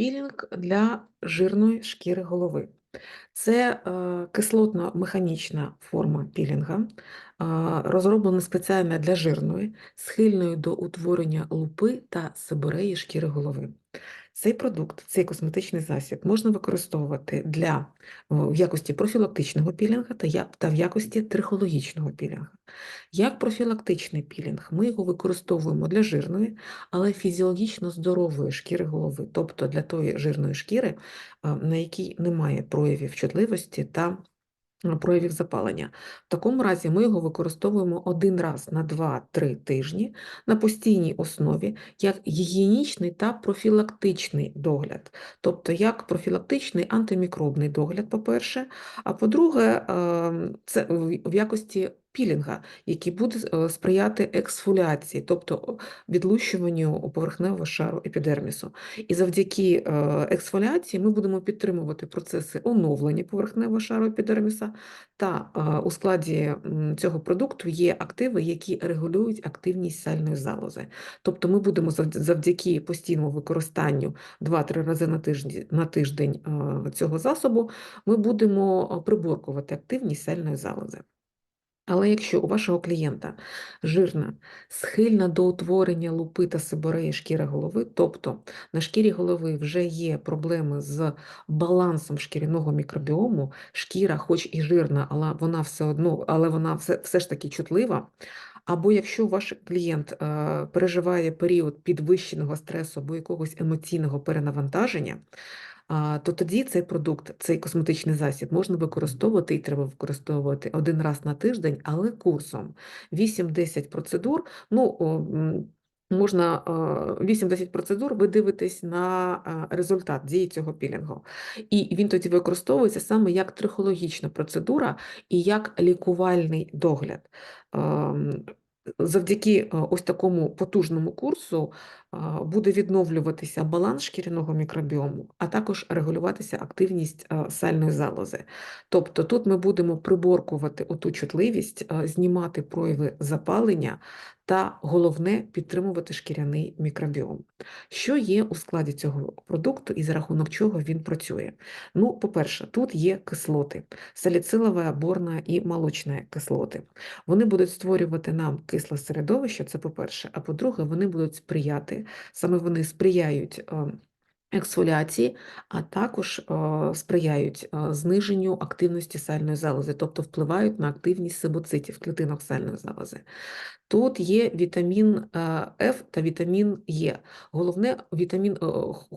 Пілінг для жирної шкіри голови. Це е, кислотно-механічна форма пілінга, е, розроблена спеціально для жирної, схильної до утворення лупи та сибореї шкіри голови. Цей продукт, цей косметичний засіб можна використовувати для в якості профілактичного пілінга та в якості трихологічного пілінга. Як профілактичний пілінг, ми його використовуємо для жирної, але фізіологічно здорової шкіри голови, тобто для тої жирної шкіри, на якій немає проявів чутливості та проявів запалення. В такому разі ми його використовуємо один раз на 2-3 тижні на постійній основі як гігієнічний та профілактичний догляд. Тобто як профілактичний антимікробний догляд, по-перше, а по-друге, ем, це в в якості пілінга, який буде е, сприяти ексфоліації, тобто відлущуванню поверхневого шару епідермісу. І завдяки е, ексфоліації ми будемо підтримувати процеси оновлення поверхневого шару епідерміса, та е, у складі цього продукту є активи, які регулюють активність сальної залози. Тобто ми будемо завд- завдяки постійному використанню 2-3 рази на тиждень, на тиждень цього засобу, ми будемо приборкувати активність сальної залози. Але якщо у вашого клієнта жирна, схильна до утворення лупи та сибореї шкіри голови, тобто на шкірі голови вже є проблеми з балансом шкіряного мікробіому, шкіра, хоч і жирна, але вона все одно, але вона все, все ж таки чутлива. Або якщо ваш клієнт е, переживає період підвищеного стресу або якогось емоційного перенавантаження, то тоді цей продукт, цей косметичний засіб можна використовувати і треба використовувати один раз на тиждень, але курсом 8-10 процедур. Ну, можна а, 8-10 процедур, ви дивитесь на результат дії цього пілінгу. І він тоді використовується саме як трихологічна процедура і як лікувальний догляд. Ем, Завдяки е, ось такому потужному курсу буде відновлюватися баланс шкіряного мікробіому, а також регулюватися активність сальної залози. Тобто тут ми будемо приборкувати оту чутливість, знімати прояви запалення та головне підтримувати шкіряний мікробіом. Що є у складі цього продукту і за рахунок чого він працює? Ну, по-перше, тут є кислоти, саліцилова, борна і молочна кислоти. Вони будуть створювати нам кисле середовище, це по-перше, а по-друге, вони будуть сприяти, саме вони сприяють е, ексфоліації, а також е, сприяють е, зниженню активності сальної залози, тобто впливають на активність сибоцитів, клітинок сальної залози. Тут є вітамін е, Ф та вітамін Е. Головне, вітамін,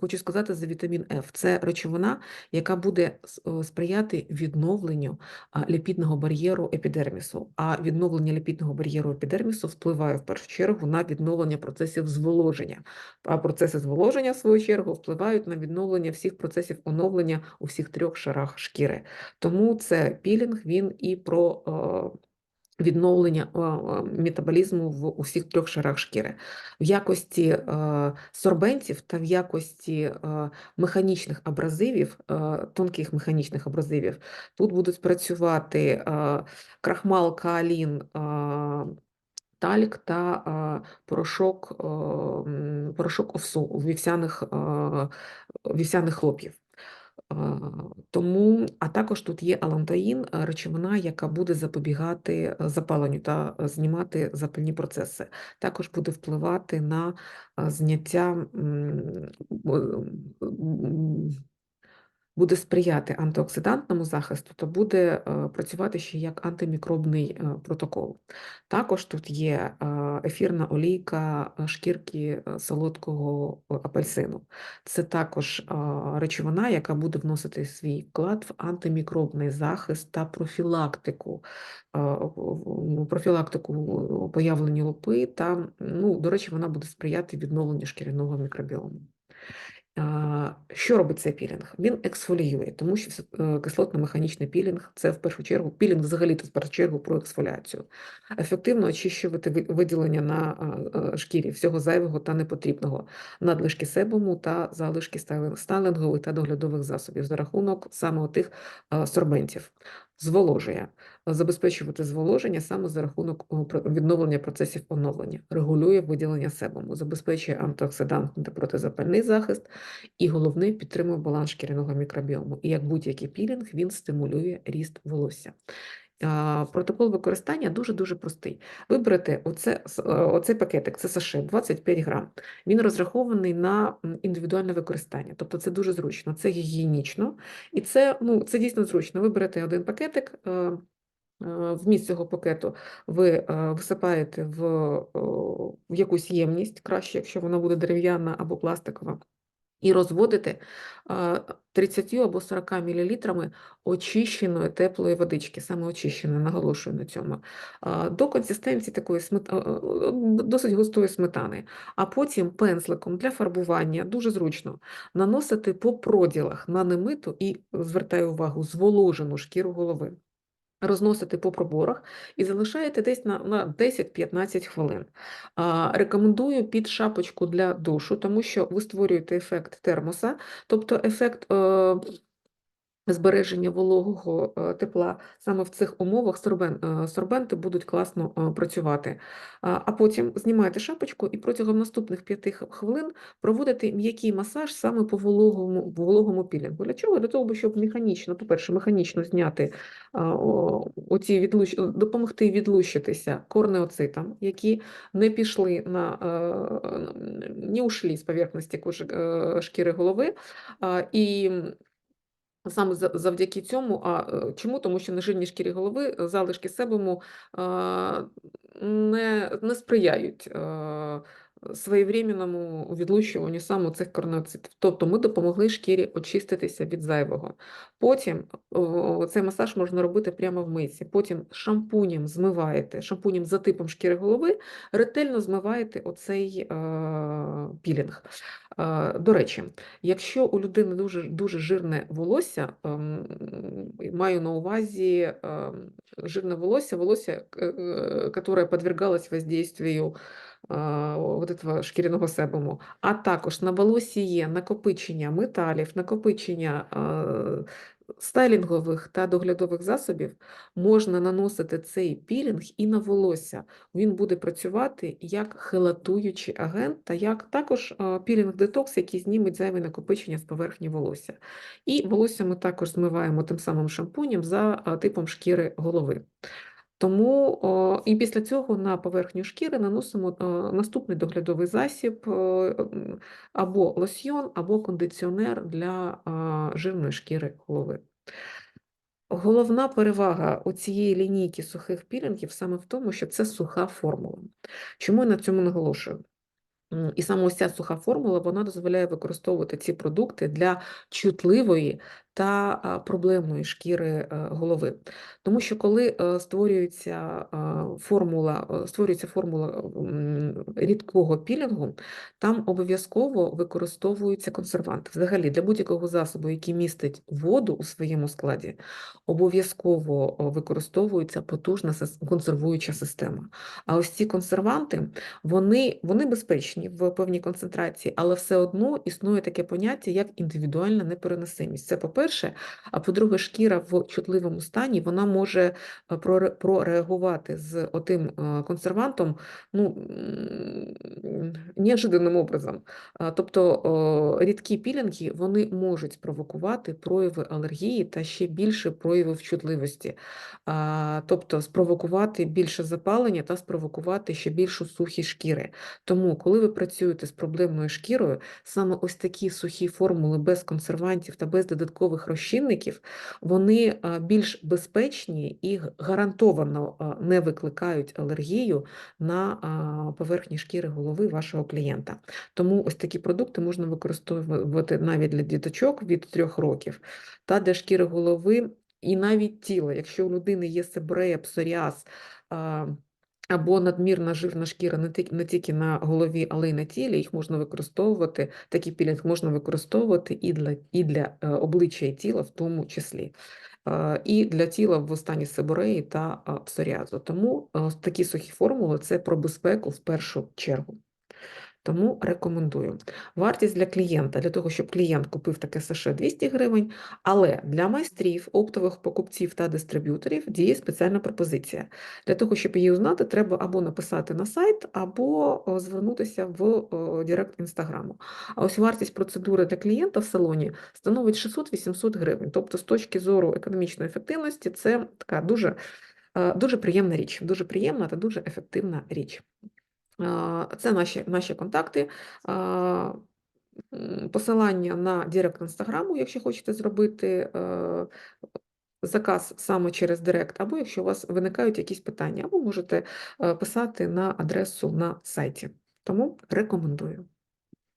хочу сказати за вітамін Ф. Це речовина, яка буде сприяти відновленню ліпідного бар'єру епідермісу. А відновлення ліпідного бар'єру епідермісу впливає в першу чергу на відновлення процесів зволоження. А процеси зволоження, в свою чергу, впливають на відновлення всіх процесів оновлення у всіх трьох шарах шкіри. Тому це пілінг, він і про. е, Відновлення е, е, метаболізму в усіх трьох шарах шкіри. В якості сорбентів та в якості механічних абразивів, тонких механічних абразивів, тут будуть працювати крахмал, каолін, талік та порошок, порошок овсу вівсяних, е, вівсяних хлоп'їв. Тому, а також тут є алантаїн, речовина, яка буде запобігати запаленню та знімати запальні процеси. Також буде впливати на зняття, буде сприяти антиоксидантному захисту, то буде е, працювати ще як антимікробний е, протокол. Також тут є е, ефірна олійка шкірки солодкого апельсину. Це також речовина, яка буде вносити свій вклад в антимікробний захист та профілактику, е, профілактику появлення лупи. Та, ну, до речі, вона буде сприяти відновленню шкіряного мікробіому. Що робить цей пілінг? Він ексфоліює, тому що е, кислотно-механічний пілінг це в першу чергу пілінг взагалі то в першу чергу про ексфоліацію. Ефективно очищувати виділення на шкірі всього зайвого та непотрібного, надлишки себуму та залишки стайлингових та доглядових засобів за рахунок саме тих сорбентів. Зволожує, забезпечувати зволоження саме за рахунок відновлення процесів оновлення, регулює виділення себуму, забезпечує антиоксидантний та протизапальний захист, і головне підтримує баланс шкіряного мікробіому. І як будь-який пілінг, він стимулює ріст волосся. Протокол використання дуже-дуже простий. Ви берете оце, е, оцей пакетик, це саше 25 грам. Він розрахований на індивідуальне використання, тобто це дуже зручно, це гігієнічно, і це, ну, це дійсно зручно. Ви берете один пакетик, е, е, вміст цього пакету ви висипаєте в якусь ємність, краще, якщо вона буде дерев'яна або пластикова, і розводите а, 30 або 40 мл очищеної теплої водички, саме очищеної, наголошую на цьому, до консистенції такої смет... досить густої сметани. А потім пензликом для фарбування, дуже зручно, наносити по проділах на немиту і, звертаю увагу, зволожену шкіру голови. Розносите по проборах і залишаєте десь на, на 10-15 хвилин. А, рекомендую під шапочку для душу, тому що ви створюєте ефект термоса, тобто ефект е, збереження вологого е, тепла саме в цих умовах сорбен, е, сорбенти будуть класно е, працювати. А, потім знімаєте шапочку і протягом наступних 5 хвилин проводите м'який масаж саме по вологому, вологому пілінгу. Для чого? Для того, щоб механічно, по-перше, механічно зняти оці відлущ... допомогти відлущитися корнеоцитам, які не пішли на не ушли з поверхності шкіри голови. І Саме за- завдяки цьому, а е, чому? Тому що на жирній шкірі голови е, залишки себуму не, не сприяють е, своєвременному відлущуванню саме цих корнеоцитів. Тобто ми допомогли шкірі очиститися від зайвого. Потім цей масаж можна робити прямо в миці. Потім шампунем змиваєте, шампунем за типом шкіри голови, ретельно змиваєте оцей е, пілінг. Е, До речі, якщо у людини дуже, дуже жирне волосся, ем, маю на увазі ем, жирне волосся, волосся, яке подвергалось воздействию а, этого шкіряного себуму, а також на волосі є накопичення металів, накопичення стайлінгових та доглядових засобів, можна наносити цей пілінг і на волосся. Він буде працювати як хелатуючий агент, та як також пілінг-детокс, який зніметь зайве накопичення з поверхні волосся. І волосся ми також змиваємо тим самим шампунем за типом шкіри голови. Тому о, і після цього на поверхню шкіри наносимо о, наступний доглядовий засіб о, або лосьйон, або кондиціонер для а, жирної шкіри голови. Головна перевага у цієї лінійки сухих пілінгів саме в тому, що це суха формула. Чому я на цьому наголошую? І саме ось ця суха формула вона дозволяє використовувати ці продукти для чутливої та проблемної шкіри е, голови. Тому що коли е, створюється а, формула, е, створюється формула рідкого пілінгу, там обов'язково використовуються консерванти. Взагалі, для будь-якого засобу, який містить воду у своєму складі, обов'язково використовується потужна консервуюча система. А ось ці консерванти, вони, вони безпечні в певній концентрації, але все одно існує таке поняття, як індивідуальна непереносимість. Це по-перше, а по-друге, шкіра в чутливому стані вона може е, прореагувати з отим е, консервантом ну, неожиданним образом. Тобто рідкі пілінги вони можуть спровокувати прояви алергії та ще більше проявів чутливості, тобто спровокувати більше запалення та спровокувати ще більшу сухість шкіри. Тому, коли ви працюєте з проблемною шкірою, саме ось такі сухі формули без консервантів та без додаткових розчинників, вони більш безпечні і гарантовано не викликають алергію на поверхні шкіри голови вашого клієнта. Тому ось такі продукти можна використовувати навіть для діточок від 3 років та для шкіри голови і навіть тіла. Якщо у людини є себрея, псоріаз, або надмірна жирна шкіра не тільки, на голові, але й на тілі, їх можна використовувати, такий пілінг можна використовувати і для, і для е, обличчя і тіла в тому числі. Е, І для тіла в останній сибореї та е, псоріазу. Тому такі сухі формули – це про безпеку в першу чергу. Тому рекомендую. Вартість для клієнта, для того, щоб клієнт купив таке США 200 гривень, але для майстрів, оптових покупців та дистриб'юторів діє спеціальна пропозиція. Для того, щоб її узнати, треба або написати на сайт, або звернутися в Директ Інстаграму. А ось вартість процедури для клієнта в салоні становить 600-800 гривень. Тобто, з точки зору економічної ефективності, це така дуже, е, дуже приємна річ, дуже приємна та дуже ефективна річ. Це наші, наші контакти. Посилання на Директ Інстаграму, якщо хочете зробити заказ саме через Директ, або якщо у вас виникають якісь питання, або можете писати на адресу на сайті. Тому рекомендую.